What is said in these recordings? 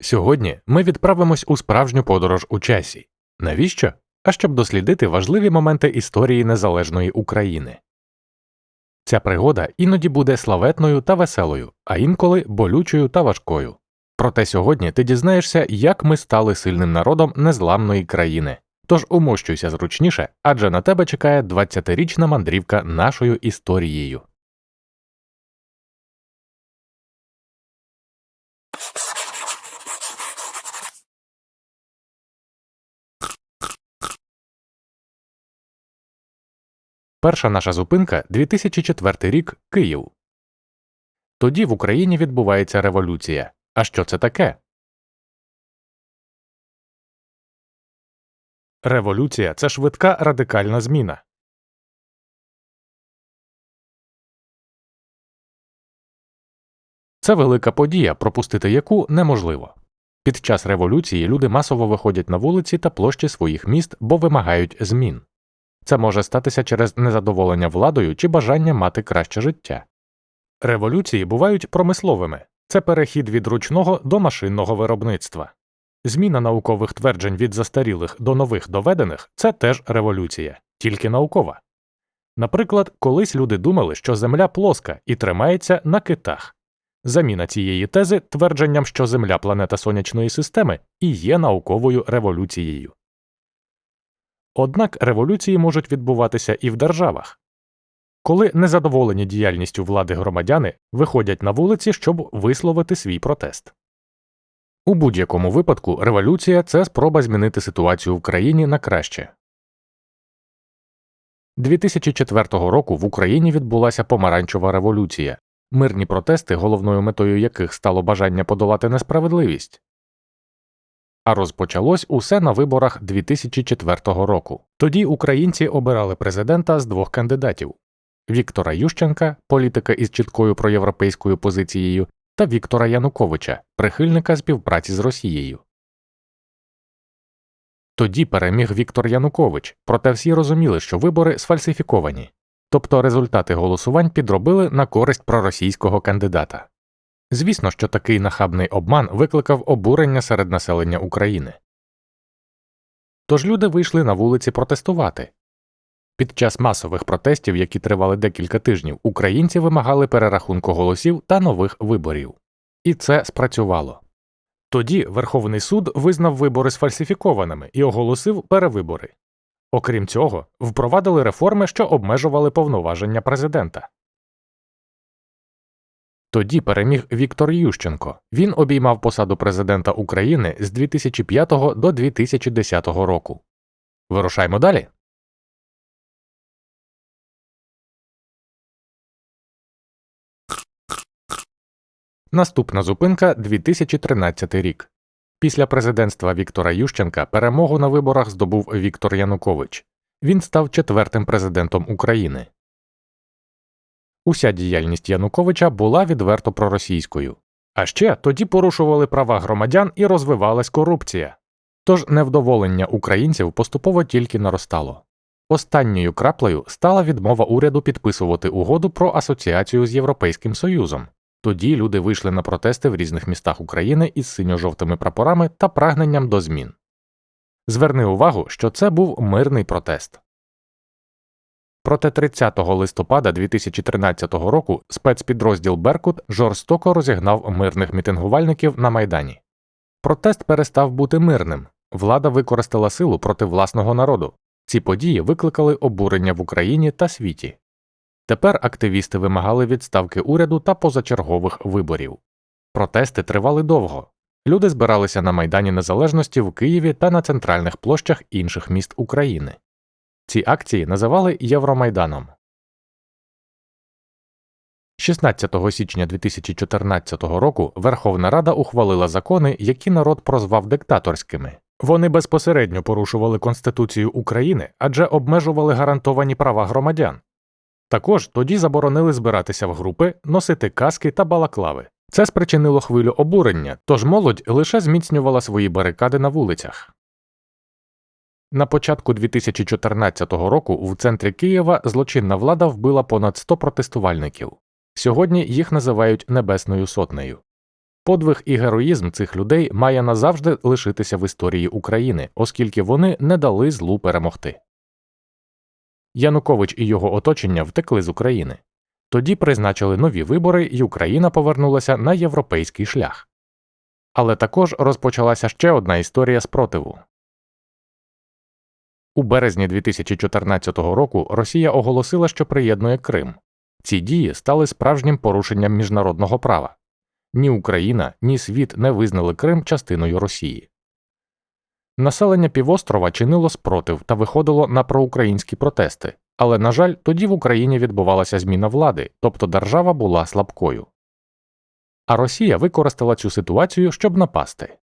Сьогодні ми відправимось у справжню подорож у часі. Навіщо? А щоб дослідити важливі моменти історії незалежної України. Ця пригода іноді буде славетною та веселою, а інколи болючою та важкою. Проте сьогодні ти дізнаєшся, як ми стали сильним народом незламної країни. Тож умощуйся зручніше, адже на тебе чекає 20-річна мандрівка нашою історією. Перша наша зупинка 2004 рік Київ. Тоді в Україні відбувається революція. А що це таке? Революція це швидка радикальна зміна. Це велика подія, пропустити яку неможливо. Під час революції люди масово виходять на вулиці та площі своїх міст, бо вимагають змін. Це може статися через незадоволення владою чи бажання мати краще життя. Революції бувають промисловими це перехід від ручного до машинного виробництва. Зміна наукових тверджень від застарілих до нових доведених це теж революція, тільки наукова. Наприклад, колись люди думали, що Земля плоска і тримається на китах. Заміна цієї тези твердженням, що Земля планета сонячної системи і є науковою революцією. Однак революції можуть відбуватися і в державах. Коли незадоволені діяльністю влади громадяни виходять на вулиці, щоб висловити свій протест. У будь-якому випадку революція це спроба змінити ситуацію в країні на краще. 2004 року в Україні відбулася помаранчева революція, мирні протести, головною метою яких стало бажання подолати несправедливість. А розпочалось усе на виборах 2004 року. Тоді українці обирали президента з двох кандидатів Віктора Ющенка, політика із чіткою проєвропейською позицією, та Віктора Януковича, прихильника співпраці з Росією. Тоді переміг Віктор Янукович, проте всі розуміли, що вибори сфальсифіковані, тобто результати голосувань підробили на користь проросійського кандидата. Звісно, що такий нахабний обман викликав обурення серед населення України. Тож люди вийшли на вулиці протестувати. Під час масових протестів, які тривали декілька тижнів, українці вимагали перерахунку голосів та нових виборів. І це спрацювало. Тоді Верховний суд визнав вибори сфальсифікованими і оголосив перевибори. Окрім цього, впровадили реформи, що обмежували повноваження президента. Тоді переміг Віктор Ющенко. Він обіймав посаду президента України з 2005 до 2010 року. Вирушаймо далі. Наступна зупинка 2013 рік. Після президентства Віктора Ющенка перемогу на виборах здобув Віктор Янукович. Він став четвертим президентом України. Уся діяльність Януковича була відверто проросійською. А ще тоді порушували права громадян і розвивалась корупція. Тож невдоволення українців поступово тільки наростало. Останньою краплею стала відмова уряду підписувати угоду про асоціацію з Європейським Союзом. Тоді люди вийшли на протести в різних містах України із синьо-жовтими прапорами та прагненням до змін. Зверни увагу, що це був мирний протест. Проте 30 листопада 2013 року спецпідрозділ Беркут жорстоко розігнав мирних мітингувальників на Майдані. Протест перестав бути мирним, влада використала силу проти власного народу. Ці події викликали обурення в Україні та світі. Тепер активісти вимагали відставки уряду та позачергових виборів. Протести тривали довго. Люди збиралися на Майдані Незалежності в Києві та на центральних площах інших міст України. Ці акції називали Євромайданом. 16 січня 2014 року Верховна Рада ухвалила закони, які народ прозвав диктаторськими. Вони безпосередньо порушували Конституцію України, адже обмежували гарантовані права громадян. Також тоді заборонили збиратися в групи, носити каски та балаклави. Це спричинило хвилю обурення, тож молодь лише зміцнювала свої барикади на вулицях. На початку 2014 року в центрі Києва злочинна влада вбила понад 100 протестувальників. Сьогодні їх називають Небесною Сотнею. Подвиг і героїзм цих людей має назавжди лишитися в історії України, оскільки вони не дали злу перемогти. Янукович і його оточення втекли з України. Тоді призначили нові вибори, і Україна повернулася на європейський шлях. Але також розпочалася ще одна історія спротиву. У березні 2014 року Росія оголосила, що приєднує Крим. Ці дії стали справжнім порушенням міжнародного права. Ні Україна, ні світ не визнали Крим частиною Росії. Населення півострова чинило спротив та виходило на проукраїнські протести, але, на жаль, тоді в Україні відбувалася зміна влади, тобто держава була слабкою. А Росія використала цю ситуацію, щоб напасти.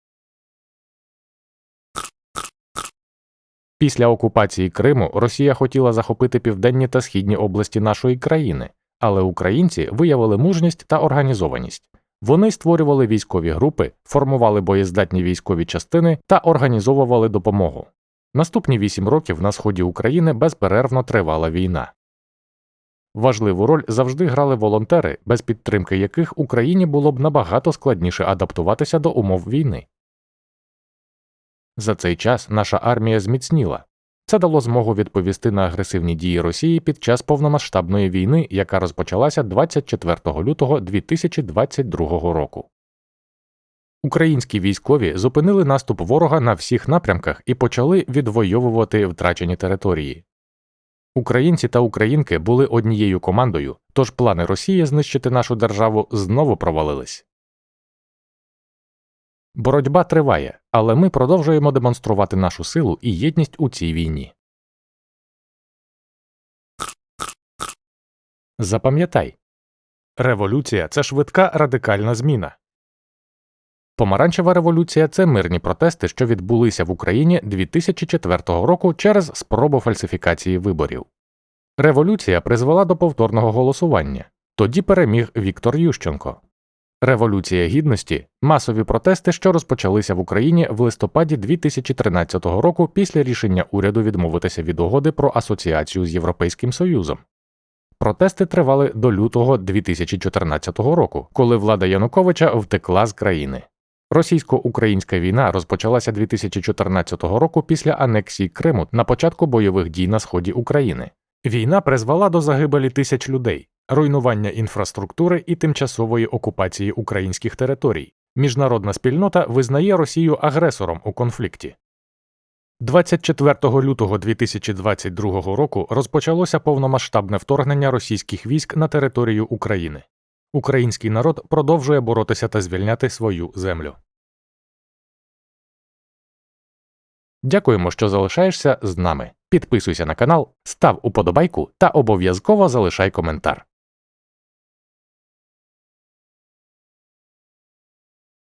Після окупації Криму Росія хотіла захопити південні та східні області нашої країни, але українці виявили мужність та організованість. Вони створювали військові групи, формували боєздатні військові частини та організовували допомогу. Наступні вісім років на сході України безперервно тривала війна. Важливу роль завжди грали волонтери, без підтримки яких Україні було б набагато складніше адаптуватися до умов війни. За цей час наша армія зміцніла. Це дало змогу відповісти на агресивні дії Росії під час повномасштабної війни, яка розпочалася 24 лютого 2022 року. Українські військові зупинили наступ ворога на всіх напрямках і почали відвоювати втрачені території. Українці та українки були однією командою, тож плани Росії знищити нашу державу знову провалились. Боротьба триває, але ми продовжуємо демонструвати нашу силу і єдність у цій війні. Запам'ятай революція це швидка радикальна зміна. Помаранчева революція це мирні протести, що відбулися в Україні 2004 року через спробу фальсифікації виборів. Революція призвела до повторного голосування. Тоді переміг Віктор Ющенко. Революція гідності масові протести, що розпочалися в Україні в листопаді 2013 року після рішення уряду відмовитися від угоди про асоціацію з Європейським Союзом. Протести тривали до лютого 2014 року, коли влада Януковича втекла з країни. Російсько-українська війна розпочалася 2014 року після анексії Криму на початку бойових дій на сході України. Війна призвела до загибелі тисяч людей, руйнування інфраструктури і тимчасової окупації українських територій. Міжнародна спільнота визнає Росію агресором у конфлікті. 24 лютого 2022 року розпочалося повномасштабне вторгнення російських військ на територію України. Український народ продовжує боротися та звільняти свою землю. Дякуємо, що залишаєшся з нами. Підписуйся на канал, став уподобайку та обов'язково залишай коментар.